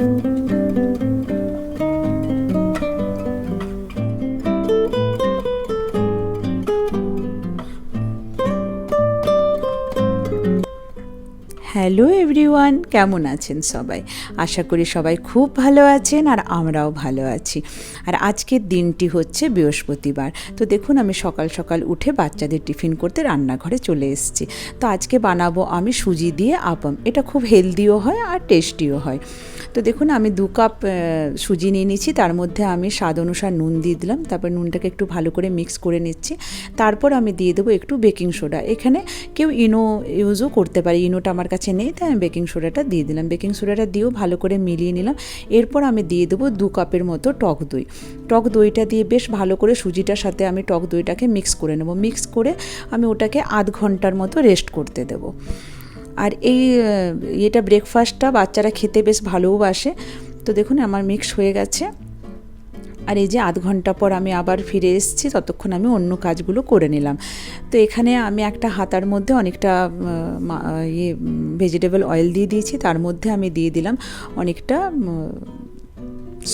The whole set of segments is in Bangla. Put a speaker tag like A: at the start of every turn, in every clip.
A: হ্যালো এভরিওয়ান কেমন আছেন সবাই? আশা করি সবাই খুব ভালো আছেন আর আমরাও ভালো আছি। আর আজকের দিনটি হচ্ছে বৃহস্পতিবার। তো দেখুন, আমি সকাল সকাল উঠে বাচ্চাদের টিফিন করতে রান্নাঘরে চলে এসেছি। তো আজকে বানাবো আমি সুজি দিয়ে আপম। এটা খুব হেলদিও হয় আর টেস্টিও হয়। তো দেখুন, আমি দু কাপ সুজি নিয়ে নিচ্ছি তার মধ্যে আমি স্বাদ অনুসার নুন দিয়ে দিলাম। তারপর নুনটাকে একটু ভালো করে মিক্স করে নিচ্ছি। তারপর আমি দিয়ে দেবো একটু বেকিং সোডা। এখানে কেউ ইনো ইউজও করতে পারে। ইনোটা আমার কাছে নেই, তাই আমি বেকিং সোডাটা দিয়ে দিলাম। বেকিং সোডাটা দিয়েও ভালো করে মিলিয়ে নিলাম। এরপর আমি দিয়ে দেবো দু কাপের মতো টক দই। টক দইটা দিয়ে বেশ ভালো করে সুজিটার সাথে আমি টক দইটাকে মিক্স করে নেব। মিক্স করে আমি ওটাকে আধ ঘণ্টার মতো রেস্ট করতে দেবো। আর এই এটা ব্রেকফাস্টটা বাচ্চারা খেতে বেশ ভালোবাসে তো দেখুন, আমার মিক্স হয়ে গেছে। আর এই যে আধ ঘণ্টা পর আমি আবার ফিরে এসেছি, ততক্ষণ আমি অন্য কাজগুলো করে নিলাম। তো এখানে আমি একটা হাতার মধ্যে অনেকটা ইয়ে ভেজিটেবল অয়েল দিয়ে দিয়েছি। তার মধ্যে আমি দিয়ে দিলাম অনেকটা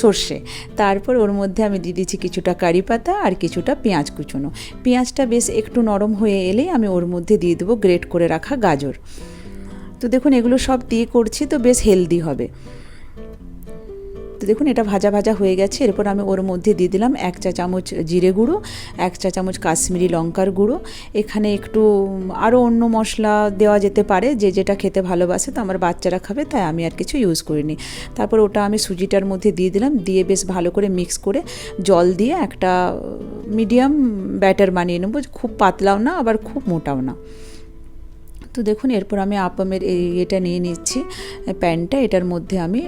A: সর্ষে। তারপর ওর মধ্যে আমি দিয়ে দিচ্ছি কিছুটা কারি পাতা আর কিছুটা পেঁয়াজ কুচোনো। পেঁয়াজটা বেশ একটু নরম হয়ে এলেই আমি ওর মধ্যে দিয়ে দেবো গ্রেট করে রাখা গাজর। তো দেখুন, এগুলো সব দিয়ে করছি, তো বেশ হেলদি হবে। তো দেখুন, এটা ভাজা ভাজা হয়ে গেছে। এরপর আমি ওর মধ্যে দিয়ে দিলাম এক চা চামচ জিরে গুঁড়ো, এক চা চামচ কাশ্মীরি লঙ্কার গুঁড়ো। এখানে একটু আরও অন্য মশলা দেওয়া যেতে পারে, যে যেটা খেতে ভালোবাসে, তো আমার বাচ্চারা খাবে, তাই আমি আর কিছু ইউজ করিনি। তারপর ওটা আমি সুজিটার মধ্যে দিয়ে দিলাম, দিয়ে বেশ ভালো করে মিক্স করে জল দিয়ে একটা মিডিয়াম ব্যাটার বানিয়ে নেব। খুব পাতলাও না, আবার খুব মোটাও না। তো দেখুন, এরপর আমি আপামের এটা নিয়ে নিচ্ছি। প্যানটা, এটার মধ্যে আমি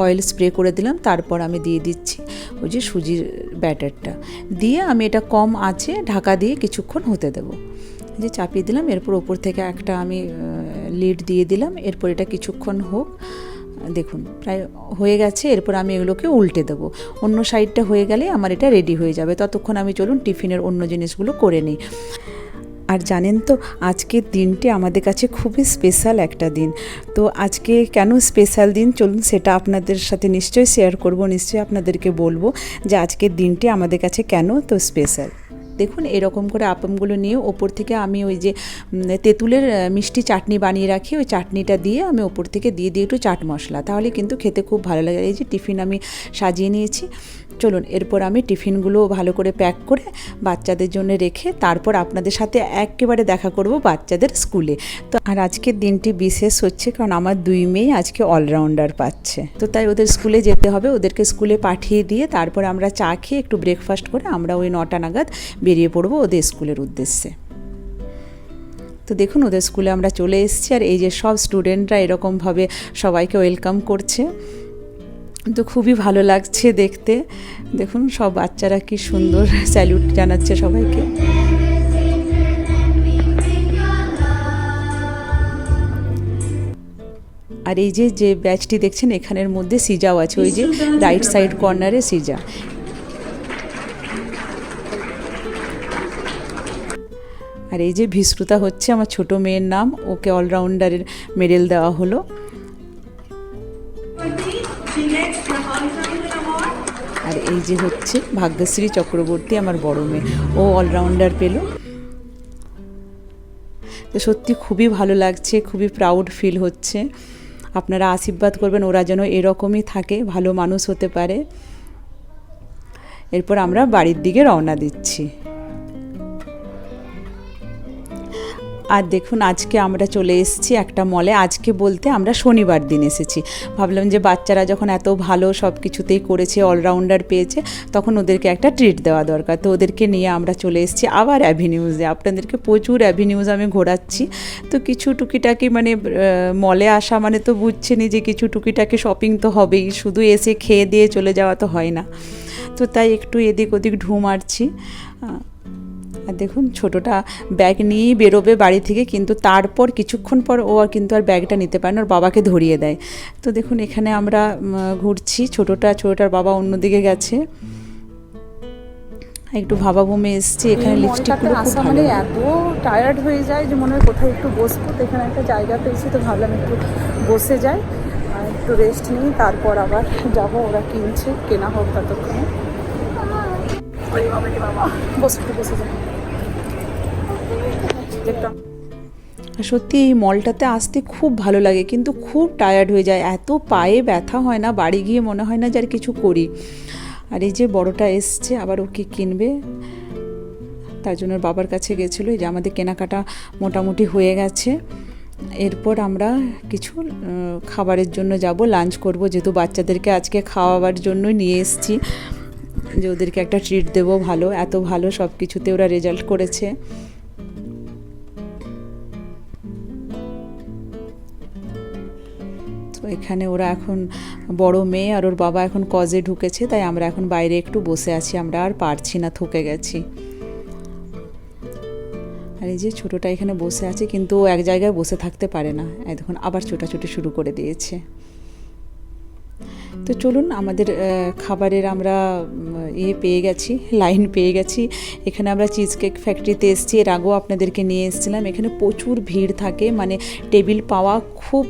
A: অয়েল স্প্রে করে দিলাম, তারপর আমি দিয়ে দিচ্ছি ওই যে সুজির ব্যাটারটা। দিয়ে আমি এটা কম আছে, ঢাকা দিয়ে কিছুক্ষণ হতে দেবো। যে চাপিয়ে দিলাম, এরপর ওপর থেকে একটা আমি লিড দিয়ে দিলাম, এরপর এটা কিছুক্ষণ হোক, দেখুন, প্রায় হয়ে গেছে, এরপর আমি এগুলোকে উল্টে দেবো। অন্য সাইডটা হয়ে গেলে আমার এটা রেডি হয়ে যাবে। ততক্ষণ আমি চলুন টিফিনের অন্য জিনিসগুলো করে নিই। আর জানেন তো, আজকের দিনটি আমাদের কাছে খুবই স্পেশাল একটা দিন। তো আজকে কেন স্পেশাল দিন? চলুন সেটা আপনাদের সাথে নিশ্চয়ই শেয়ার করব, নিশ্চয়ই আপনাদেরকে বলব যে আজকের দিনটি আমাদের কাছে কেন তো স্পেশাল দেখুন, এরকম করে আপমগুলো নিয়ে ওপর থেকে আমি ওই যে তেঁতুলের মিষ্টি চাটনি বানিয়ে রাখি, ওই চাটনিটা দিয়ে আমি ওপর থেকে দিয়ে দিই একটু চাট মশলা। তাহলে কিন্তু খেতে খুব ভালো লাগে। এই যে টিফিন আমি সাজিয়ে নিয়েছি। চলুন, এরপর আমি টিফিনগুলো ভালো করে প্যাক করে বাচ্চাদের জন্য রেখে তারপর আপনাদের সাথে একেবারে দেখা করব বাচ্চাদের স্কুলে। তো, আর আজকের দিনটি বিশেষ হচ্ছে কারণ আমার দুই মেয়ে আজকে অলরাউন্ডার পাচ্ছে। তো তাই ওদের স্কুলে যেতে হবে। ওদেরকে স্কুলে পাঠিয়ে দিয়ে তারপর আমরা চা খেয়ে একটু ব্রেকফাস্ট করে আমরা ওই নটা নাগাদ বেরিয়ে পড়ব ওদের স্কুলের উদ্দেশ্যে। তো দেখুন ওদের স্কুলে আমরা চলে এসেছি আর এই যে সব স্টুডেন্টরা এরকমভাবে সবাইকে ওয়েলকাম করছে। তো খুবই ভালো লাগছে দেখতে। দেখুন সব বাচ্চারা কি সুন্দর স্যালুট জানাচ্ছে সবাইকে। আর এই যে যে ব্যাচটি দেখছেন এখানের মধ্যে সিজাও আছে। ওই যে রাইট সাইড কর্নারে সিজা। আর এই যে ভিশ্রুতা হচ্ছে, আমার ছোট মেয়ের নাম, ওকে অলরাউন্ডারের মেডেল দেওয়া হলো। আর এই যে হচ্ছে ভাগ্যশ্রী চক্রবর্তী, আমার বড় মেয়ে, ও অলরাউন্ডার পেল। তো সত্যি খুবই ভালো লাগছে, খুবই প্রাউড ফিল হচ্ছে। আপনারা আশীর্বাদ করবেন, ওরা যেন এরকমই থাকে, ভালো মানুষ হতে পারে। এরপর আমরা বাড়ির দিকে রওনা দিচ্ছি। আর দেখুন, আজকে আমরা চলে এসেছি একটা মলে আজকে বলতে আমরা শনিবার দিন এসেছি। ভাবলাম যে বাচ্চারা যখন এত ভালো সব কিছুতেই করেছে অলরাউন্ডার পেয়েছে, তখন ওদেরকে একটা ট্রিট দেওয়া দরকার। তো ওদেরকে নিয়ে আমরা চলে এসেছি আবার অ্যাভিনিউজে আপনাদেরকে প্রচুর অ্যাভিনিউজ আমি ঘোরাচ্ছি। তো কিছু টুকিটাকি মানে মলে আসা মানে তো বুঝছেনই যে কিছু টুকিটাকি শপিং তো হবেই। শুধু এসে খেয়ে দিয়ে চলে যাওয়া তো হয় না। তো তাই একটু এদিক ওদিক ঢু মারছি। আর দেখুন ছোটোটা ব্যাগ নিয়েই বেরোবে বাড়ি থেকে কিন্তু তারপর কিছুক্ষণ পর ও আর কিন্তু আর ব্যাগটা নিতে পারে না ওর বাবাকে ধরিয়ে দেয়। তো দেখুন এখানে আমরা ঘুরছি ছোটোটা ছোটোটার বাবা অন্যদিকে গেছে। একটু ভাবা ভূমে এসছি এখানে লিপস্টিকগুলো
B: আসা মানে এত টায়ার্ড হয়ে যায় যে মনে হয় কোথাও একটু বসবো তো এখানে একটা জায়গা পেয়েছি তো ভাবলাম একটু বসে যাই আর একটু রেস্ট নিই তারপর আবার যাব ওরা কিনছে কেনা হোক ততক্ষণে। বাবা বসে একটু বসে যাও
A: আর সত্যি এই মলটাতে আসতে খুব ভালো লাগে, কিন্তু খুব টায়ার্ড হয়ে যায়। এত পায়ে ব্যথা হয় না, বাড়ি গিয়ে মনে হয় না যে আর কিছু করি। আর এই যে বড়টা এসছে, আবার ও কি কিনবে। তার জন্য বাবার কাছে গেছিল, এই যে আমাদের কেনাকাটা মোটামুটি হয়ে গেছে। এরপর আমরা কিছু খাবারের জন্য যাব লাঞ্চ করব। যেহেতু বাচ্চাদেরকে আজকে খাওয়াবার জন্য নিয়ে এসেছি, যে ওদেরকে একটা ট্রিট দেবো ভালো, এত ভালো সব কিছুতে ওরা রেজাল্ট করেছে। এখানে ওরা এখন বড় মেয়ে আর ওর বাবা এখন কজে ঢুকেছে, তাই আমরা এখন বাইরে একটু বসে আছি, আমরা আর পারছি না, থকে গেছি। আর এই যে ছোটোটা এখানে বসে আছে, কিন্তু এক জায়গায় বসে থাকতে পারে না। দেখুন, আবার ছোটাছুটি শুরু করে দিয়েছে। তো চলুন, আমাদের খাবারের আমরা ইয়ে পেয়ে গেছি লাইন পেয়ে গেছি। এখানে আমরা চিজ কেক ফ্যাক্টরিতে এসেছি, এর আগেও আপনাদেরকে নিয়ে এসেছিলাম। এখানে প্রচুর ভিড় থাকে মানে টেবিল পাওয়া খুব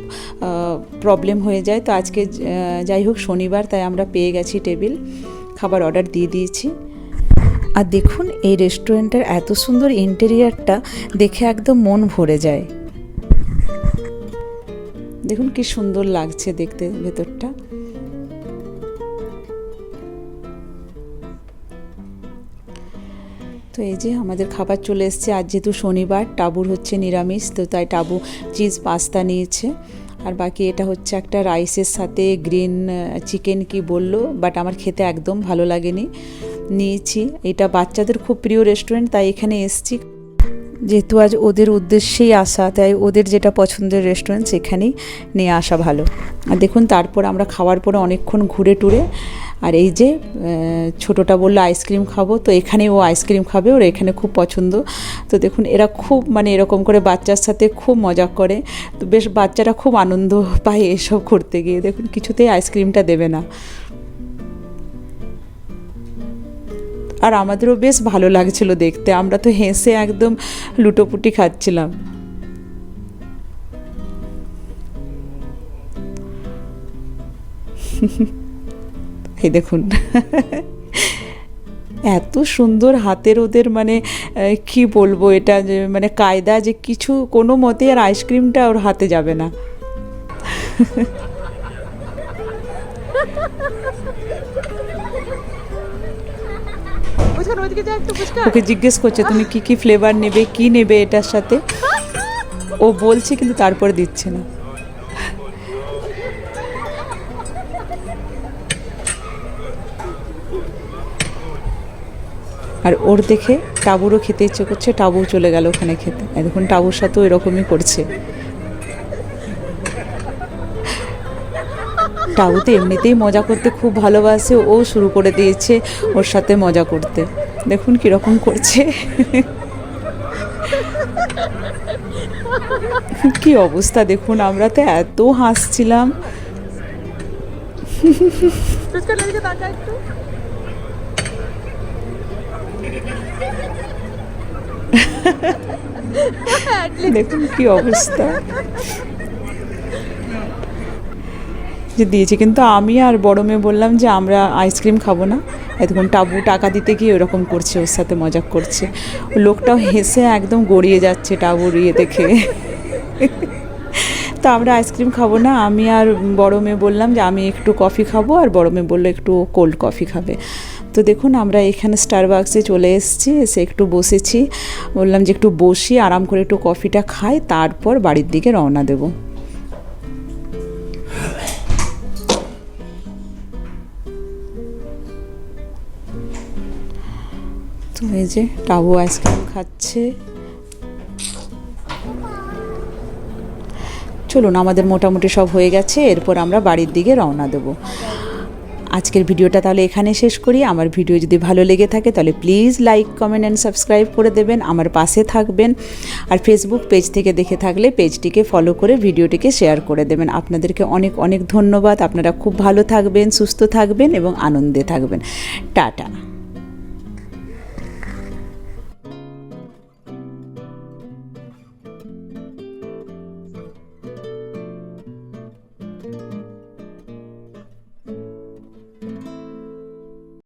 A: প্রবলেম হয়ে যায়। তো আজকে যাই হোক, শনিবার, তাই আমরা পেয়ে গেছি টেবিল খাবার অর্ডার দিয়ে দিয়েছি। আর দেখুন, এই রেস্টুরেন্টের এত সুন্দর ইন্টেরিয়ারটা দেখে একদম মন ভরে যায়। দেখুন কি সুন্দর লাগছে দেখতে ভেতরটা। তো এই যে আমাদের খাবার চলে এসছে। আজ যেহেতু শনিবার, টাবুর হচ্ছে নিরামিষ, তো তাই টাবু চিজ, পাস্তা নিয়েছে। আর বাকি এটা হচ্ছে একটা রাইসের সাথে গ্রিন চিকেন কি বলল, বাট আমার খেতে একদম ভালো লাগেনি। নিয়েছি। এটা বাচ্চাদের খুব প্রিয় রেস্টুরেন্ট, তাই এখানে এসছি। যেহেতু আজ ওদের উদ্দেশ্যেই আসা, তাই ওদের যেটা পছন্দের রেস্টুরেন্ট সেখানেই নিয়ে আসা ভালো। আর দেখুন, তারপর আমরা খাওয়ার পরে অনেকক্ষণ ঘুরে টুরে, আর এই যে ছোটোটা বলল আইসক্রিম খাব, তো এখানে ও আইসক্রিম খাবে, ওর এখানে খুব পছন্দ। তো দেখুন, এরা খুব মানে এরকম করে বাচ্চার সাথে খুব মজা করে। তো বেশ বাচ্চারা খুব আনন্দ পায় এসব করতে গিয়ে। দেখুন, কিছুতেই আইসক্রিমটা দেবে না। আর আমাদেরও বেশ ভালো লাগছিল দেখতে। আমরা তো হেসে একদম লুটোপুটি খাচ্ছিলাম। এই দেখুন। এত সুন্দর হাতের ওদের মানে কি বলব এটা যে মানে কায়দা যে কিছু কোনো মতে আর আইসক্রিমটা ওর হাতে যাবে না। ওকে জিজ্ঞেস করছে, তুমি কি কি ফ্লেভার নেবে, কি নেবে এটার সাথে? ও বলছে, কিন্তু তারপর দিচ্ছে না। আর ওর দেখে টাবুরও খেতে ইচ্ছে করছে টাবু চলে গেল ওখানে খেতে। আর দেখুন টাবুর সাথেও এরকমই করছে। টাবু তো এমনিতেই মজা করতে খুব ভালোবাসে ও শুরু করে দিয়েছে ওর সাথে মজা করতে। দেখুন কীরকম করছে। কি অবস্থা দেখুন আমরা তো এত হাসছিলাম। দেখুন কি অবস্থা। যে দিয়েছে। কিন্তু আমি আর বড় মেয়ে বললাম যে, আমরা আইসক্রিম খাব না। এতক্ষণ টাবু টাকা দিতে গিয়ে ওরকম করছে, ওর সাথে মজা করছে। লোকটাও হেসে একদম গড়িয়ে যাচ্ছে টাবুর ইয়ে দেখে। তো আমরা আইসক্রিম খাব না। আমি আর বড় মেয়ে বললাম যে, আমি একটু কফি খাব। আর বড় মেয়ে বলল, একটু কোল্ড কফি খাবে। তো দেখুন, আমরা এখানে স্টারবাক্সে চলে এসেছি, এসে একটু বসেছি। বললাম যে, একটু বসি, আরাম করে একটু কফিটা খাই, তারপর বাড়ির দিকে রওনা দেবো। এই যে টাবু আইসক্রিম খাচ্ছে। চলুন, আমাদের মোটামুটি সব হয়ে গেছে, এরপর আমরা বাড়ির দিকে রওনা দেবো। আজকের ভিডিওটা তাহলে এখানে শেষ করি। আমার ভিডিও যদি ভালো লেগে থাকে, তাহলে please like comment and subscribe করে দেবেন, আমার পাশে থাকবেন। আর ফেসবুক পেজ থেকে দেখে থাকলে পেজটিকে ফলো করে ভিডিওটিকে শেয়ার করে দেবেন। আপনাদেরকে অনেক অনেক ধন্যবাদ। আপনারা খুব ভালো থাকবেন, সুস্থ থাকবেন এবং আনন্দে থাকবেন। টাটা।